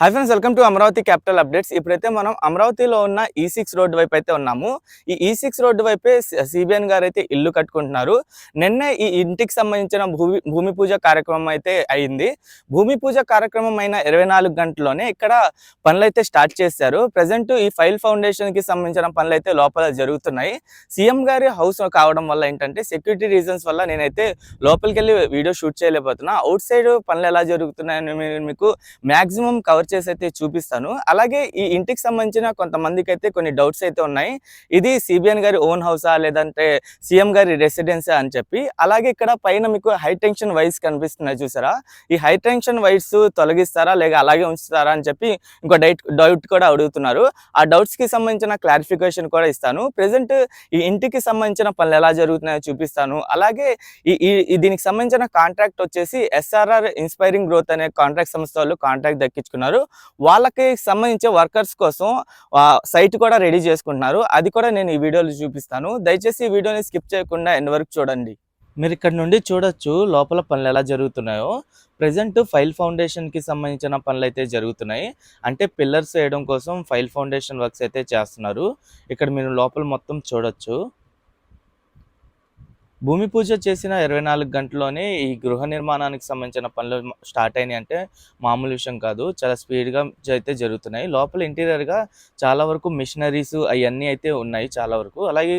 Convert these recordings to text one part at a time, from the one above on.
Hi friends welcome to Amaravati capital updates ఇప్పుడైతే మనం అమరావతిలో ఉన్న e ఈ సిక్స్ రోడ్ వైపు అయితే ఉన్నాము. ఈ e ఈ సిక్స్ రోడ్డు వైపే సిబిఎన్ గారు అయితే ఇల్లు కట్టుకుంటున్నారు. నిన్నే ఈ ఇంటికి సంబంధించిన భూమి భూమి పూజ కార్యక్రమం అయితే అయింది. భూమి పూజ కార్యక్రమం అయిన ఇరవై నాలుగు గంటల్లోనే ఇక్కడ పనులు అయితే స్టార్ట్ చేశారు. ప్రజెంట్ ఈ ఫైల్ ఫౌండేషన్కి సంబంధించిన పనులు అయితే లోపల జరుగుతున్నాయి. సీఎం గారి హౌస్ కావడం వల్ల ఏంటంటే సెక్యూరిటీ రీజన్స్ వల్ల నేనైతే లోపలికి వెళ్ళి వీడియో షూట్ చేయలేకపోతున్నా. అవుట్ సైడ్ పనులు ఎలా జరుగుతున్నాయని మీకు మాక్సిమం కవర్ వచ్చేసి అయితే చూపిస్తాను. అలాగే ఈ ఇంటికి సంబంధించిన కొంతమందికి అయితే కొన్ని డౌట్స్ అయితే ఉన్నాయి. ఇది సిబిఎన్ గారి ఓన్ హౌసా లేదంటే సీఎం గారి రెసిడెన్సా అని చెప్పి. అలాగే ఇక్కడ పైన మీకు హై టెన్షన్ వైర్స్ కనిపిస్తున్నాయి చూసారా? ఈ హై టెన్షన్ వైర్స్ తొలగిస్తారా? లేక అలాగే ఉంచుతారా? అని చెప్పి ఇంకో డైట్ డౌట్ కూడా అడుగుతున్నారు. ఆ డౌట్స్కి సంబంధించిన క్లారిఫికేషన్ కూడా ఇస్తాను. ప్రెసెంట్ ఈ ఇంటికి సంబంధించిన పనులు ఎలా జరుగుతున్నాయో చూపిస్తాను. అలాగే ఈ ఈ దీనికి సంబంధించిన కాంట్రాక్ట్ వచ్చేసి ఎస్ఆర్ఆర్ ఇన్స్పైరింగ్ గ్రోత్ అనే కాంట్రాక్ట్ సంస్థ వాళ్ళు కాంట్రాక్ట్ దక్కించుకున్నారు. వాళ్ళకి సంబంధించిన వర్కర్స్ కోసం సైట్ కూడా రెడీ చేసుకుంటున్నారు. అది కూడా నేను ఈ వీడియోలో చూపిస్తాను. దయచేసి ఈ వీడియోని స్కిప్ చేయకుండా ఎండ్ వరకు చూడండి. మీరు ఇక్కడ నుండి చూడొచ్చు లోపల పనులు ఎలా జరుగుతున్నాయో. ప్రజెంట్ ఫైల్ ఫౌండేషన్కి సంబంధించిన పనులు అయితే జరుగుతున్నాయి. అంటే పిల్లర్స్ వేయడం కోసం ఫైల్ ఫౌండేషన్ వర్క్స్ అయితే చేస్తున్నారు. ఇక్కడ మీరు లోపల మొత్తం చూడొచ్చు. భూమి పూజ చేసిన ఇరవై నాలుగు గంటల్లోనే ఈ గృహ నిర్మాణానికి సంబంధించిన పనులు స్టార్ట్ అయినాయి అంటే మామూలు విషయం కాదు. చాలా స్పీడ్గా అయితే జరుగుతున్నాయి. లోపల ఇంటీరియర్గా చాలా వరకు మిషనరీస్ అవన్నీ అయితే ఉన్నాయి చాలా వరకు. అలాగే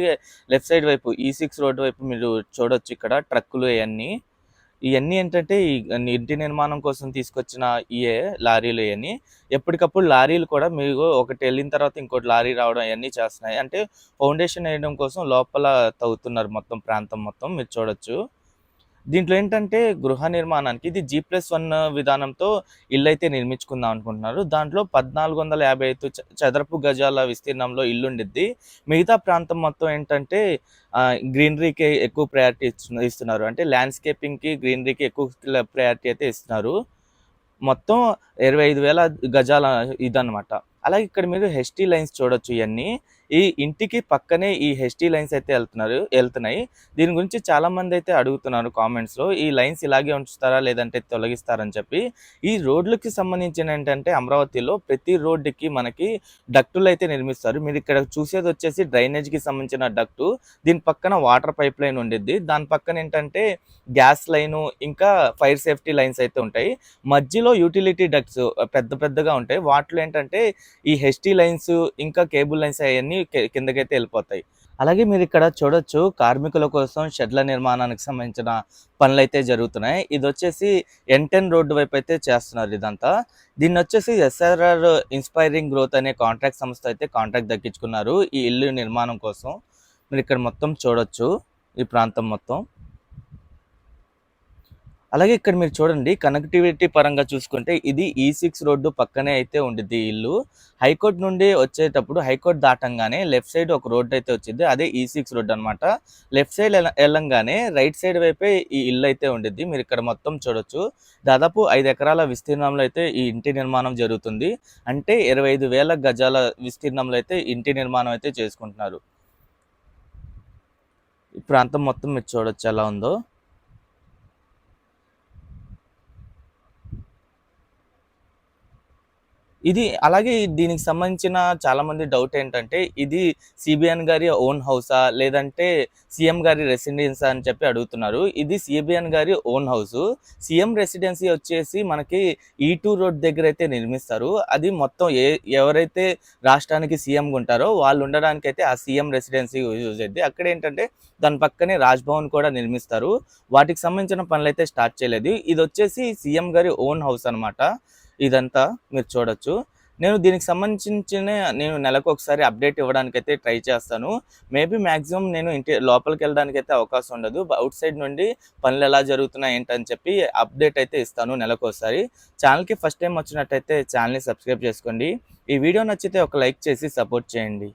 లెఫ్ట్ సైడ్ వైపు e ఈ సిక్స్ రోడ్ వైపు మీరు చూడొచ్చు ఇక్కడ ట్రక్కులు అవన్నీ. ఇవన్నీ ఏంటంటే ఈ ఇంటి నిర్మాణం కోసం తీసుకొచ్చిన ఇయే లారీలు ఇవన్నీ ఎప్పటికప్పుడు లారీలు కూడా మీరు ఒకటి వెళ్ళిన తర్వాత ఇంకోటి లారీ రావడం అవన్నీ చేస్తున్నాయి. అంటే ఫౌండేషన్ వేయడం కోసం లోపల తవ్వుతున్నారు మొత్తం ప్రాంతం మొత్తం మీరు చూడొచ్చు. దీంట్లో ఏంటంటే గృహ నిర్మాణానికి ఇది జీ ప్లస్ వన్ విధానంతో ఇల్లు అయితే నిర్మించుకుందాం అనుకుంటున్నారు. దాంట్లో పద్నాలుగు వందల యాభై ఐదు చదరపు గజాల విస్తీర్ణంలో ఇల్లు ఉండిద్ది మిగతా ప్రాంతం మొత్తం ఏంటంటే గ్రీనరీకి ఎక్కువ ప్రయారిటీ ఇస్తున్నారు. అంటే ల్యాండ్స్కేపింగ్కి గ్రీనరీకి ఎక్కువ ప్రయారిటీ అయితే ఇస్తున్నారు. మొత్తం ఇరవై ఐదు వేల గజాల ఇదన్నమాట. అలాగే ఇక్కడ మీరు హెచ్టీ లైన్స్ చూడొచ్చు ఇవన్నీ ఈ ఇంటికి పక్కనే ఈ హెచ్టీ లైన్స్ అయితే వెళ్తున్నారు వెళ్తున్నాయి. దీని గురించి చాలా మంది అయితే అడుగుతున్నారు కామెంట్స్లో ఈ లైన్స్ ఇలాగే ఉంచుతారా లేదంటే తొలగిస్తారని చెప్పి. ఈ రోడ్లకి సంబంధించిన ఏంటంటే అమరావతిలో ప్రతి రోడ్డుకి మనకి డక్టులు అయితే నిర్మిస్తారు. మీరు ఇక్కడ చూసేది వచ్చేసి డ్రైనేజ్కి సంబంధించిన డక్టు దీని పక్కన వాటర్ పైప్ లైన్ ఉండిద్ది. దాని పక్కన ఏంటంటే గ్యాస్ లైను ఇంకా ఫైర్ సేఫ్టీ లైన్స్ అయితే ఉంటాయి. మధ్యలో యూటిలిటీ డక్ట్స్ పెద్ద పెద్దగా ఉంటాయి. వాటిలో ఏంటంటే ఈ హెచ్టీ లైన్స్ ఇంకా కేబుల్ లైన్స్ అవన్నీ కిందకైతే వెళ్ళిపోతాయి. అలాగే మీరు ఇక్కడ చూడొచ్చు కార్మికుల కోసం షెడ్ల నిర్మాణానికి సంబంధించిన పనులు అయితే జరుగుతున్నాయి. ఇది వచ్చేసి ఎన్టెన్ రోడ్డు వైపు అయితే చేస్తున్నారు ఇదంతా. దీన్ని వచ్చేసి ఎస్ఆర్ఆర్ ఇన్స్పైరింగ్ గ్రోత్ అనే కాంట్రాక్ట్ సంస్థ అయితే కాంట్రాక్ట్ దక్కించుకున్నారు ఈ ఇల్లు నిర్మాణం కోసం. మీరు ఇక్కడ మొత్తం చూడొచ్చు ఈ ప్రాంతం మొత్తం. అలాగే ఇక్కడ మీరు చూడండి కనెక్టివిటీ పరంగా చూసుకుంటే ఇది e ఈ సిక్స్ రోడ్డు పక్కనే అయితే ఉండిద్ది ఇల్లు. హైకోర్టు నుండి వచ్చేటప్పుడు హైకోర్టు దాటంగానే లెఫ్ట్ సైడ్ ఒక రోడ్డు అయితే వచ్చింది. అదే e ఈ సిక్స్ రోడ్ అనమాట లెఫ్ట్ సైడ్ వెళ్ళంగానే రైట్ సైడ్ వైపే ఈ ఇల్లు అయితే ఉండిద్ది. మీరు ఇక్కడ మొత్తం చూడొచ్చు. దాదాపు ఐదు ఎకరాల విస్తీర్ణంలో అయితే ఈ ఇంటి నిర్మాణం జరుగుతుంది. అంటే ఇరవై ఐదు వేల గజాల విస్తీర్ణంలో అయితే ఇంటి నిర్మాణం అయితే చేసుకుంటున్నారు. ఈ ప్రాంతం మొత్తం మీరు చూడొచ్చు ఎలా ఉందో. ఇది అలాగే దీనికి సంబంధించిన చాలామంది డౌట్ ఏంటంటే ఇది సిబిఎన్ గారి ఓన్ హౌసా? లేదంటే సీఎం గారి రెసిడెన్సా అని చెప్పి అడుగుతున్నారు. ఇది సిబిఎన్ గారి ఓన్ హౌస్. సీఎం రెసిడెన్సీ వచ్చేసి మనకి ఈ టూ రోడ్ దగ్గర అయితే నిర్మిస్తారు. అది మొత్తం ఏ ఎవరైతే రాష్ట్రానికి సీఎం ఉంటారో వాళ్ళు ఉండడానికి అయితే ఆ సీఎం రెసిడెన్సీ యూజ్ అయింది అక్కడ ఏంటంటే దాని పక్కనే రాజ్భవన్ కూడా నిర్మిస్తారు. వాటికి సంబంధించిన పనులు అయితే స్టార్ట్ చేయలేదు. ఇది వచ్చేసి సీఎం గారి ఓన్ హౌస్ అనమాట ఇదంతా మీరు చూడొచ్చు. నేను దీనికి సంబంధించిన నేను నెలకు ఒకసారి అప్డేట్ ఇవ్వడానికి అయితే ట్రై చేస్తాను. మేబీ మాక్సిమం నేను ఇంటి లోపలికి వెళ్ళడానికి అయితే అవకాశం ఉండదు. అవుట్ సైడ్ నుండి పనులు ఎలా జరుగుతున్నాయి ఏంటని చెప్పి అప్డేట్ అయితే ఇస్తాను నెలకు ఒకసారి. ఛానల్కి ఫస్ట్ టైం వచ్చినట్టయితే ఛానల్ని సబ్స్క్రైబ్ చేసుకోండి. ఈ వీడియో నచ్చితే ఒక లైక్ చేసి సపోర్ట్ చేయండి.